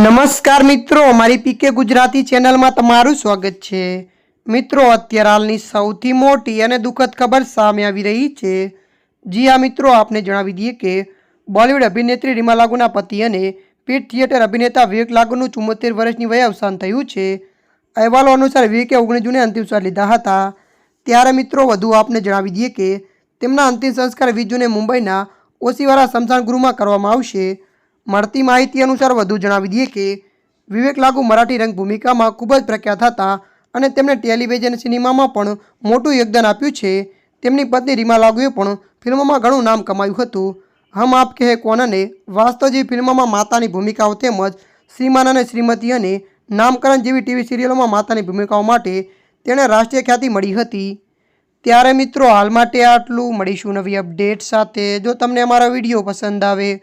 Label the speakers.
Speaker 1: નમસ્કાર મિત્રો મારી પીકે ગુજરાતી ચેનલમાં તમારું સ્વાગત છે. મિત્રો, અત્યારે હાલની સૌથી મોટી અને દુઃખદ ખબર સામે આવી રહી છે. જી આ મિત્રો, આપને જણાવી દઈએ કે બોલિવૂડ અભિનેત્રી રીમા લાગુના પતિ અને પીઠ થિયેટર અભિનેતા વિવેક લાગુનું ચુમ્મોતેર વર્ષની વયે અવસાન થયું છે. અહેવાલો અનુસાર વિવેકે ઓગણીસ જૂને અંતિમ શ્વાસ લીધા હતા. ત્યારે, મિત્રો, વધુ આપને જણાવી દઈએ કે તેમના અંતિમ સંસ્કાર વીસ જૂને મુંબઈના ઓશીવારા સ્મશાન ગૃહમાં કરવામાં આવશે. મળતી માહિતી અનુસાર વધુ જણાવી દઈએ કે, વિવેક લાગુ મરાઠી રંગ ભૂમિકામાં ખૂબ જ પ્રખ્યાત હતા અને તેમણે ટેલિવિઝન સિનેમામાં પણ મોટું યોગદાન આપ્યું છે. તેમની પત્ની રીમા લાગુએ પણ ફિલ્મોમાં ઘણું નામ કમાયું હતું. હમ આપ કહે કોનને વાસ્તવજી ફિલ્મમાં માતાની ભૂમિકાઓ તેમજ શ્રીમાન અને શ્રીમતી અને નામકરણ જેવી ટીવી સિરિયલોમાં માતાની ભૂમિકાઓ માટે તેણે રાષ્ટ્રીય ખ્યાતિ મળી હતી. ત્યારે મિત્રો, હાલ માટે આટલું. મળીશું નવી અપડેટ સાથે. જો તમને અમારો વીડિયો પસંદ આવે